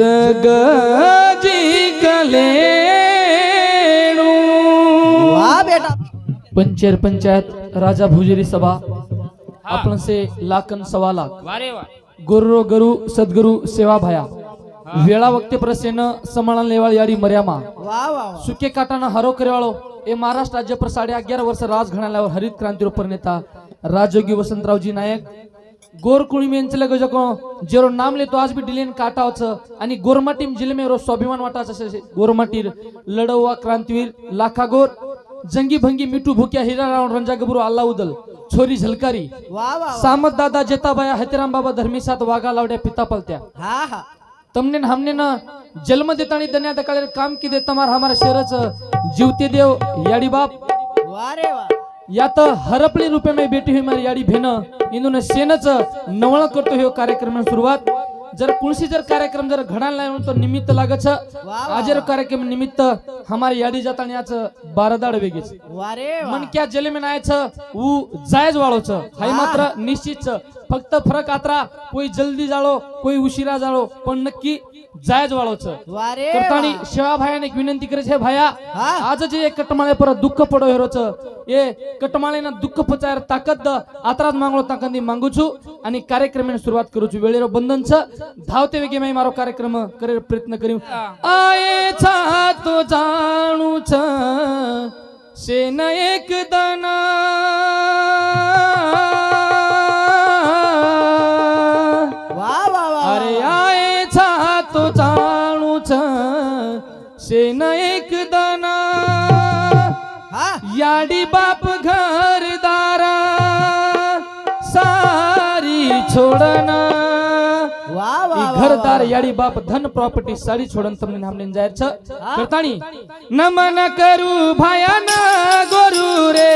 जग जिंकले पंचर पंचायत राजा भुजरी सभा आपण से लाखन सवा लाख. गुरु गुरु सद्गुरु सेवा भाया. वेळा वक्ते प्रसेन समाळा लेवाळ यारी मर्यामा. सुके काटाना हरो करेवाळो. ए महाराष्ट्र राज्य पर साडे अग्यार वर्ष राज घडाल्यावर हरित क्रांतीवर नेता राजयोगी वसंतरावजी नायक. गोर कुणी यांचे जको जेरो नाम ले तो आज भी डिलेन काटा होच आणि गोरमाटीम जिले में रो स्वाभिमान वाटा गोरमा गोरमाटीर लढवा क्रांतिवीर लाखा गोर जंगी भंगी मिठू भुक्या हिराराव रंजा गबरू अल्ला उदल छोरी झलकारी सामत दादा जेताबाया हतीराम बाबा धर्मी साथ वाघा लावड्या पिता पलत्या. तमने हमने न जन्म देता आणि दन्या दकाले काम की देता तमार हमारा शहरच जीवते देव याडी बाप. वारे वा. यात हरपली रूपे में बेटी हुई मारी याडी भेन। इंदून सेनच नवळ करतो हे कार्यक्रम सुरुवात जर कुणसी जर कार्यक्रम जर घडायला नाही तो निमित्त लागच आजर कार्यक्रम निमित्त हमारी याडी जातानी याच बारदाड वेगेच वा रे वा मन क्या जले में नायचं ऊ जायज वाळोच हाय मात्र निश्चितच फक्त फरक आत्रा कोई जल्दी जाळो। कोई उशिरा जाळो पण नक्की जायज वाळोचं वारे करतानी शेवा एक विनंती करे छे भाया आज जे कटमाळे पर दुःख पडो हेरोच ए कटमाळे ना दुःख पचायर ताकद आतराज मांगलो ताकंदी मांगू छू आणि कार्यक्रम सुरुवात करू छु वेळेरो बंधन छ धावते वेगे मैं मारो कार्यक्रम करे प्रयत्न करी छा तो जाणू से न एक याडी बाप घरदारा सारी छोडना वा वा ઈ वा, ઘરદાર યાડી બાપ ધન પ્રોપર્ટી સાડી છોડન તમને નામને જાહેર છે કરતાણી નમન કરું ભાયાના ગોરુ રે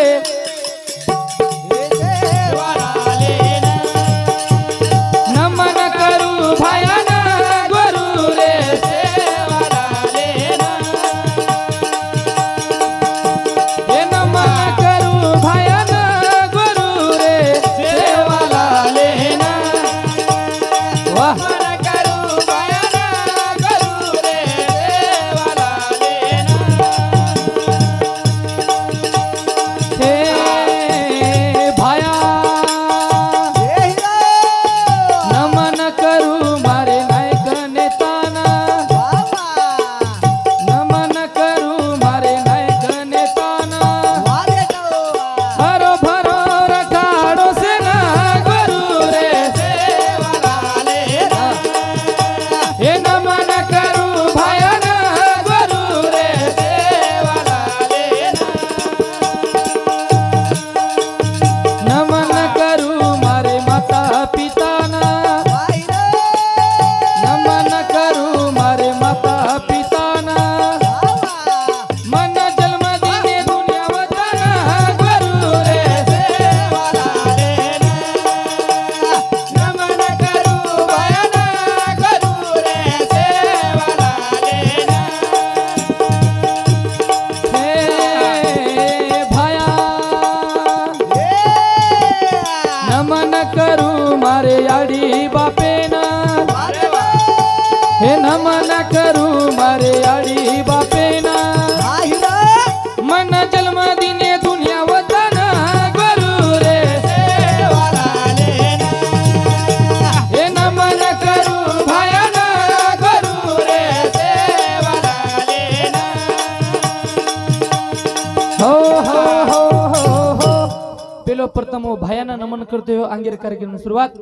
प्रथम भायांना नमन करते अंगेर कार्यक्रम सुरुवात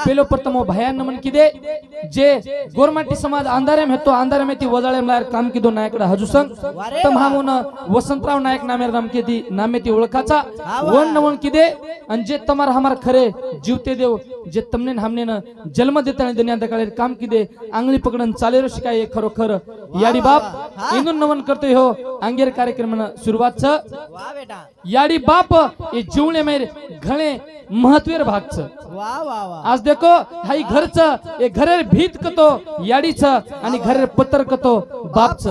पेलो प्रथम भाया नमन किदे जे गोरमाटी समाज अंधारे में तो अंधारे वजाळेम ती वजाळे काम किदो नायकड हजुसन तम हामोन वसंतराव नायक नामे राम के दी नामे ती ओळखाचा वन नमन किदे आणि जे तमार हमार खरे जीवते देव जे तमने हमने जन्म देताना दुनिया दकाळे काम किदे आंगली पकडन चालेरो शिकाय खरोखर याडी बाप इंदून नमन करतोय हो अंगेर कार्यक्रम सुरुवात छ याडी बाप ये जीवने मेरे घणे महत्वेर भाग छ आज देखो हाई घरच हे घरेर भीत कतो याडीच आणि घरेर पत्र कतो बापच.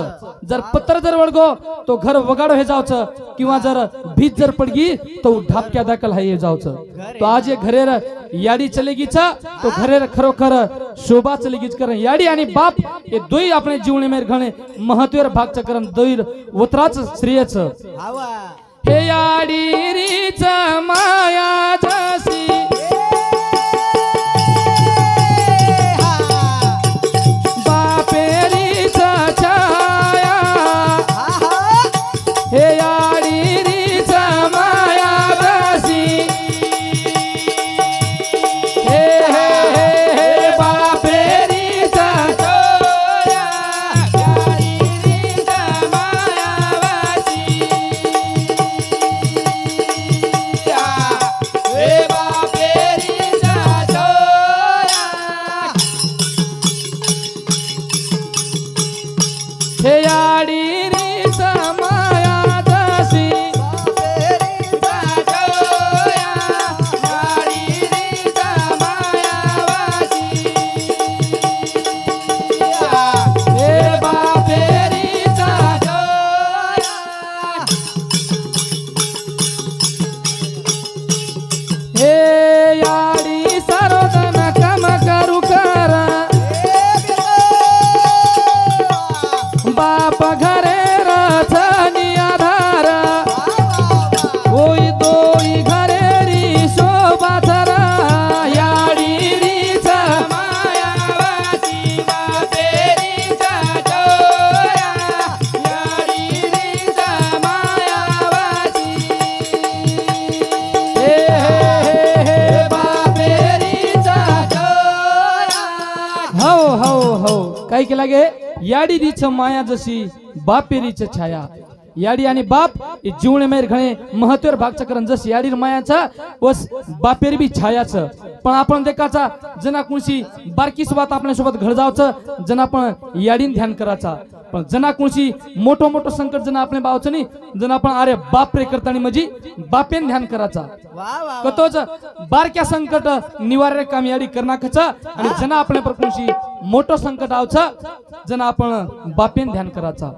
जर पत्र जर वळगो तो घर वगाडो हे जावचं किंवा जर भीत जर पडगी तो ढापक्या दाखल हे जावचं. तो आज हे घरेर याडी चलेगीच तो घरेर खरोखर शोभा चलेगीच कर याडी आणि बाप हे दोई आपले जीवने मेर घणे महत्वेर भागचं करन दोईर उतराच श्रेयच आवा हे याडी रीच माया काय केला गे याडीरीच माया जशी बापेरीच छाया. याडी आणि बाप जीवने मेर घणे महत्वर भागचं करण जस याडीर मायाचा वस बापेर बी छायाच. पण आपण देखाचा जना कुणशी बारकी सोबत आपल्यासोबत घर जावचं जन आपण याडीन ध्यान करायचा पण जना कुणशी मोठं मोठं संकट जन आपल्या बावचं नाही जन आपण अरे बाप रे करताना म्हणजे बापेन ध्यान करायचा कतोच बारक्या संकट निवारण काम याडी करणाकच आणि जना आपल्या प्रकृती मोठं संकट आवचं जन आपण बापेन ध्यान करायचा.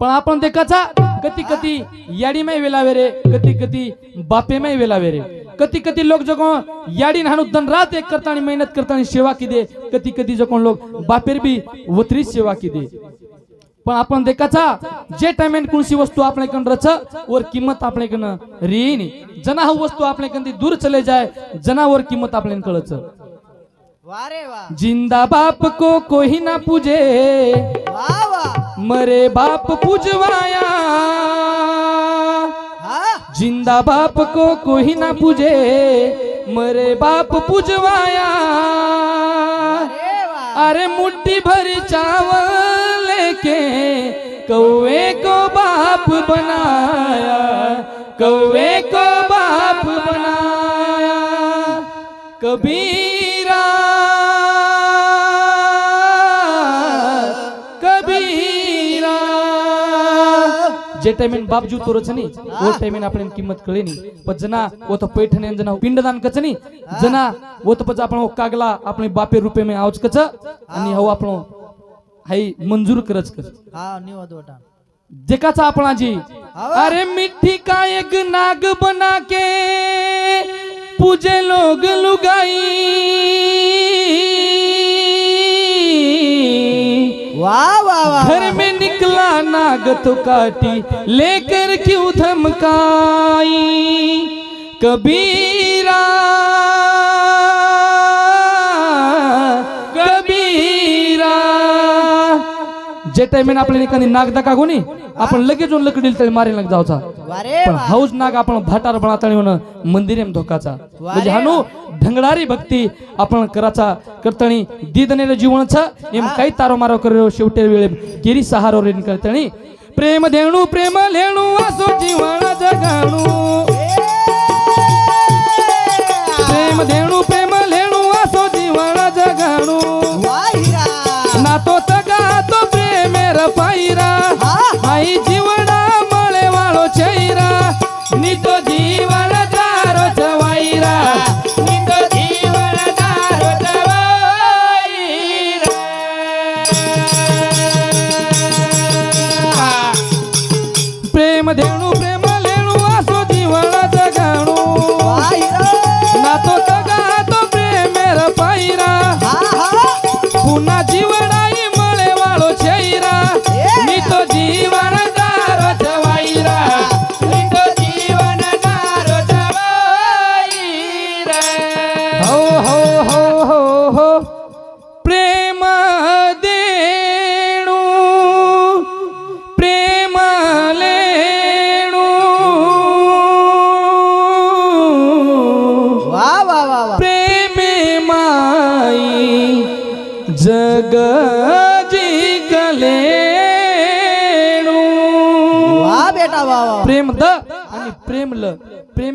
पण आपण देखाचा कधी कधी याडी माय वेलावे रे कधी कधी बापे माय वेलावे रे. कधी कधी लोक जगो याडी हाणू दन रात एक करतानी मेहनत करतानी सेवा की दे कधी कधी जगो लोक बापेर बी वतरी सेवा की दे पण आपण देखाचा जे टायमेन कोणसी वस्तू आपल्याकडं रच वर किंमत आपल्याकडनं रेनी. जना हा वस्तू आपल्याकडे दूर चले जाय जनावर किंमत आपल्याला कळच. ज़िंदा बाप को कोई ना पूजे। मरे बाप पूजवाया। ज़िंदा बाप को कोई ना पूजे। मरे बाप पूजवाया। अरे मुट्ठी भर चावल लेके कौवे को बाप बनाया। कौवे को बाप बनाया। कबीरा जे टाइमेन बाप जीव तोरच नाही वो टाइमेन आपल्याला किंमत कळे नाही पण जना वो तो पैठण जना पिंडदान कच नाही जना वो तो पच आपण कागला आपले बापे रुपये में आवच कच आणि हो आपण हाई मंजूर करच कच हा निवद वटा देखाचा आपण आजी अरे मिट्टी का एक नाग बना के पूजे लोग लुगाई वा वा वा घर में निकला नाग तो काटी लेकर क्यों धमकाई? कबीरा कबीरा। जे टाइमेन आपल्याला एखादी नाग दाखा कोणी आपण लगेच जाऊन लकडील तरी मारेल लाग जावचा पण हाऊस नाग आपण भाटार बनाताळी म्हणून मंदिरेम धोकाचा. म्हणजे हानू ढंगडारी भक्ती आपण कराचा करतणी दिदनेर जीवनचा एम काही तारो मारो करो शेवटे वेळे केरी सहारो रेन करतणी. प्रेम धेणू प्रेम लेणू असो जीवन जगाणू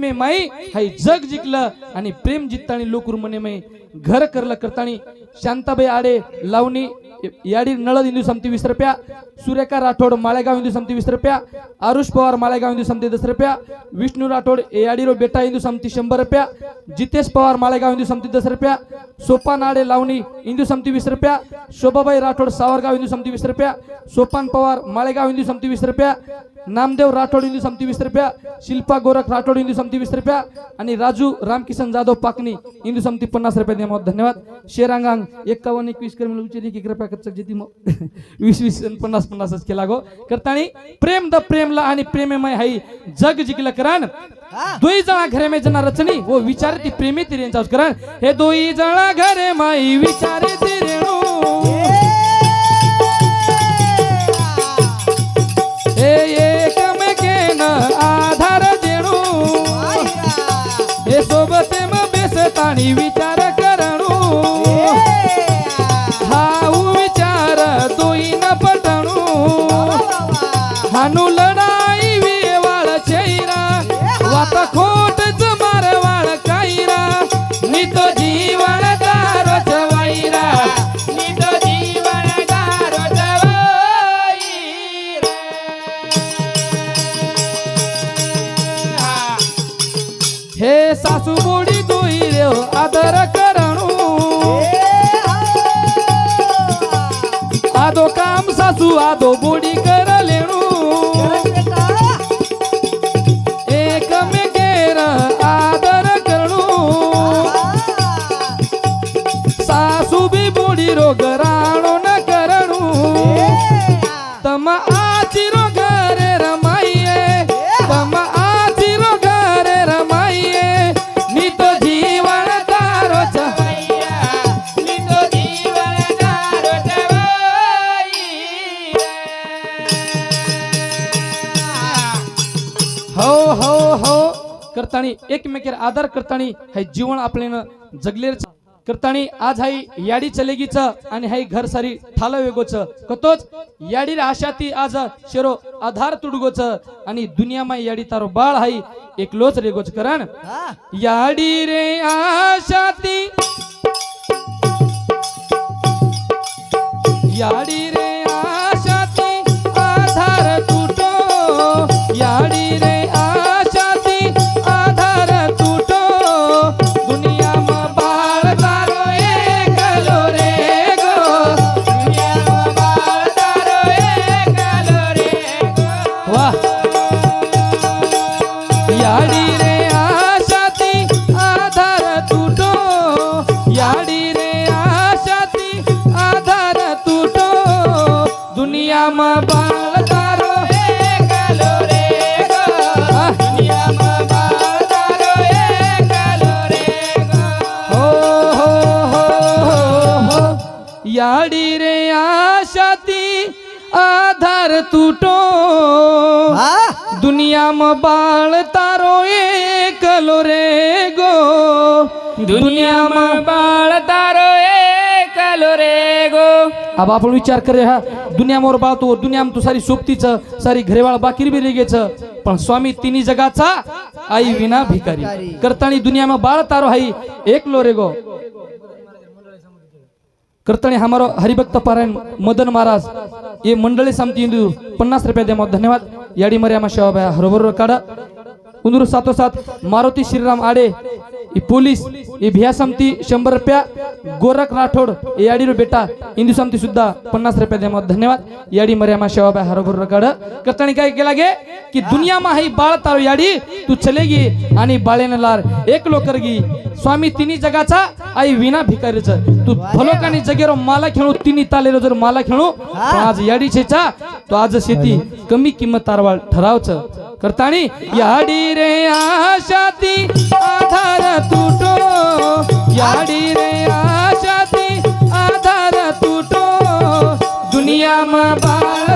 प्रेमे माई हाई जग जिंकलं आणि प्रेम जिंकतानी लोकूर म्हणे माई. घर करलं करतानी शांताबाई आडे लावणी याडी नळद इंदू समती वीस रुपया सूर्यका राठोड माळेगाव इंदू समती वीस रुपया आरुष पवार माळेगाव इंदू समती दस रुपया विष्णू राठोड याडीरो बेटा इंदू समती शंभर रुपया जितेश पवार माळेगाव इंदू समती दस रुपया सोपान आडे लावणी इंदू समती वीस रुपया शोभाबाई राठोड सावरगाव इंदू समती वीस रुपया सोपान पवार माळेगाव इंदू समती वीस रुपया नामदेव राठोड इंदू समती वीस रुपया शिल्पा गोरख राठोड इंदू समती वीस रुपया आणि राजू रामकिसन जाधव पाकणी इंदू समती पन्नास रुपया द्या धन्यवाद. शेरांगांग एक्कावन्न एकवीस कर उच्चरी की कृपया कच्चक जेती वीस वीस पन्नास पन्नासच केला गो. करतानी प्रेम द प्रेमला आणि प्रेमेमय हाई जग जिंकलं करान हा. दोई जणा घरे में जना रचनी वो विचारे ती प्रेमी ती रेंचा करान हे दोई जणा घरे माई विचारे ती रेणू हे. आदर करतानी हे जीवन आपल्यानं जगलेर करतानी आज हाई याडी चलेगीच आणि हाई घर सारी थाल वेगोच. कतोच याडी आशाती आज शेरो आधार तुडगोच आणि दुनिया मा याडी तारो बाळ हाई एकलोच रेगोच करण. याडी रे आशाती याडी याडी रे आशाती आधार तुटो। दुनिया म बाळ तारो एकलो रे गो। दुनिया म बाळ तारो एकलो रे गो अब आपण विचार करे हा दुनिया मोर बाळ हो, तो दुनिया तू सारी सोबतीच सारी घरेवाळ बाकीर बी रेगेच पण स्वामी तिन्ही जगाचा आई विना भिकारी। करताणी दुनिया में बाळ तारो हाई एकलो रे गो। करतानी हमारो हरिभक्त पारायण मदन महाराज ये मंडळी समती इंदू पन्नास रुपया द्या धन्यवाद। याडी मर्यामा शेवाबाया हरोबर काढा उंदूर सातोसात मारुती श्रीराम आडे पोलीस ही भिया समती शंभर रुपया गोरख राठोड याडी बेटा हिंदू समती सुद्धा पन्नास रुपया द्या धन्यवाद याडी मर्यामा हर हरोबर रकाड करताना काय केला गे की दुनिया मा ही बाळ तारो याडी तू चलेगी आणि बाळेनं लार एक लोकरगी स्वामी तिन्ही जगाचा आई विना भिकारीच तू भलोकानी जगेर माला खेळू तिन्ही तालेलो जर माला खेळू आज याडी शेचा तो आज शेती कमी किंमत तारवाळ ठरावचं करतानी याडी रे आशाती आधार तुटो याडी रे आशाती आधार तुटो. दुनिया मा बाळ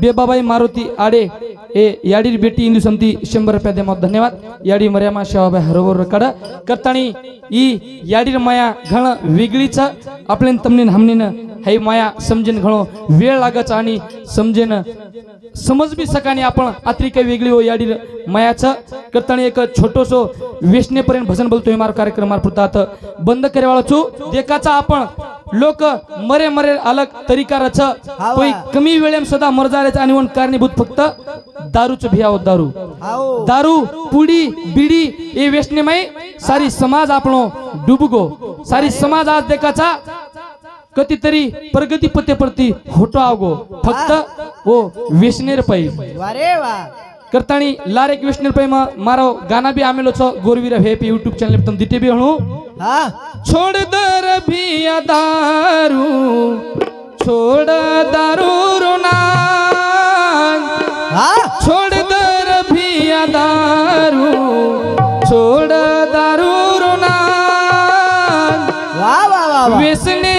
बेबाबाई मारुती आडे ए याडीर बेटी इंदू समती शंभर रुपया दे धन्यवाद. याडी मर्यामा शेवाबाई हरवर कड करताणी ई याडीर माया घण वेगळीच आपल्या तमनीन हमनीन हे माया समजेन घणो वेळ लागच आणि समजेन समज बी सकाळी आपण काही वेगळी हो याडी मायाचं करताना एक छोटोसो वेचनेपर्यंत भजन बोलतोय मार कार्यक्रम मार्फत बंद करेवाळा चू देखाचा आपण लोक मरे मरे अलग तरीका रच कमी वेळेम सदा मरजाऱ्याचा आणि वन कारणीभूत फक्त दारूच भियाव दारू. दारू पुडी बिडी हे माई सारी समाज आपण डुबगो. सारी समाज आज देखाचा कधीतरी प्रगती पते प्रती होतो आवगो फक्त ओ वेचनेर पै. करताणी लारेक वेचनेर पै म मारो गाना भी आमेलो छ. गोरवीर हे पे YouTube चॅनल तम दिटे भी हणू. छोड़ दर भिया दारू छोड़ दारू रुना छोड़ दर भिया दारू छोड़ दारू रुना व्यसनेर पायी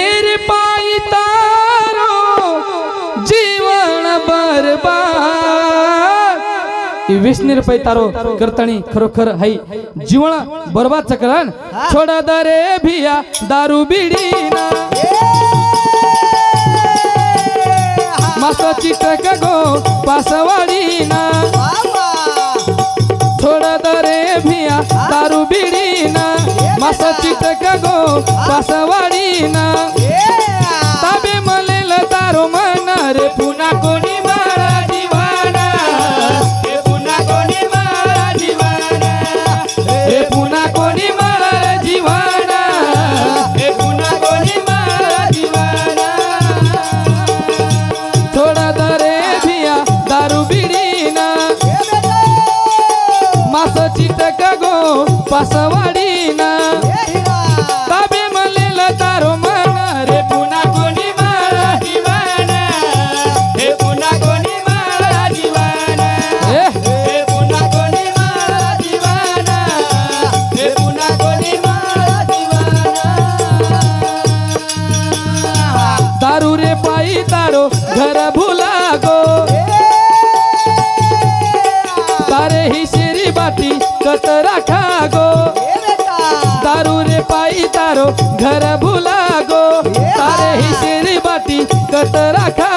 विष्णू रुपये तारो करतानी खरोखर आहे जीवन बरोबर चकरण छोडा दारे भिया दारू बिडी मासा चित्र गो पासवाडी ना छोडा दारे भिया दारू बिडी ना मासा चित्र गो पासवाडी ना ताबे मलेल तारो मनार पुन्हा कोणी मारा असं चिटक गो पासवाडीना घर भुला गो तारे ही शेरी बाती कतरा खा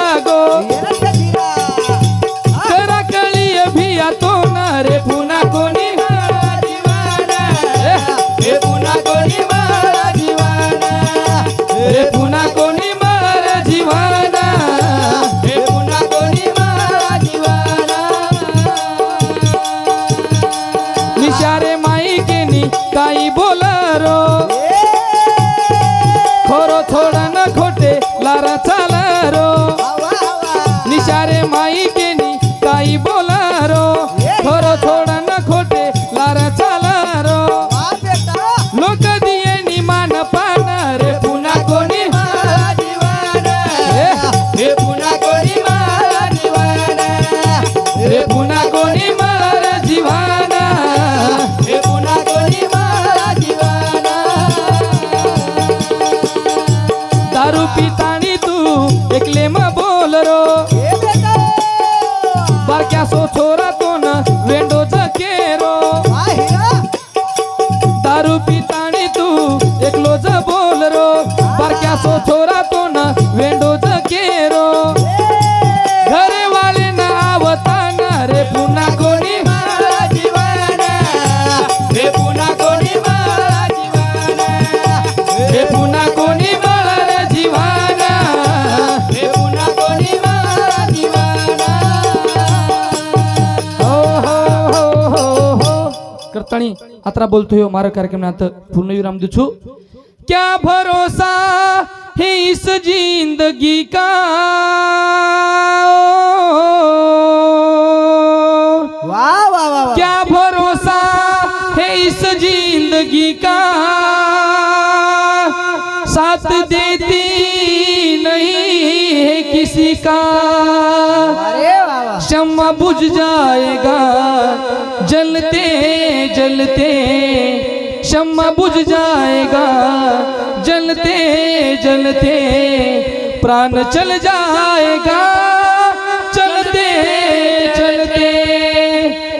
करताणी आता बोलतोय मारा कार्यक्रमात पूर्णविराम देछु क्या भरोसा है इस जिंदगी का? वा वा वा क्या भरोसा है इस जिंदगी का? साथ देती नहीं है किसी का। शम्मा बुझ जाएगा। जलते शम्मा बुझ जाएगा। जलते जलते प्राण चल जाएगा।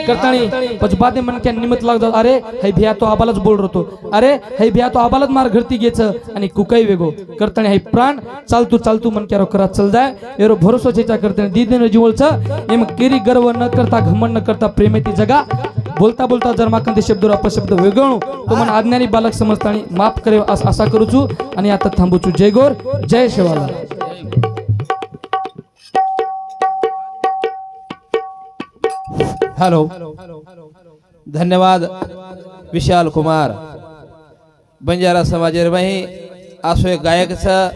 करता नहीं कुछ बातें मन के निमित लग अरे हे भिया तो आबालाच बोल रतो अरे हे भिया तो आबालाच मार घरती घेच आणि कुकाई वेगो। करताना हे प्राण चालतू चालतू मन रो करा चल जाय। एरो भरोसा चेचा करताना दीदीने जीवळच एम केरी गर्व न करता घमंड न करता प्रेमेती जगा। बोलता बोलता जर माकन शब्द रो अपशब्द वेगळू तो मन आज्ञानी बालक समजता माफ करे असा करूचू आणि आता थांबूचू जय गोर जय शिवाला। हॅलो. धन्यवाद विशाल कुमार. बंजारा समाजेर बाई असो एक गायकचं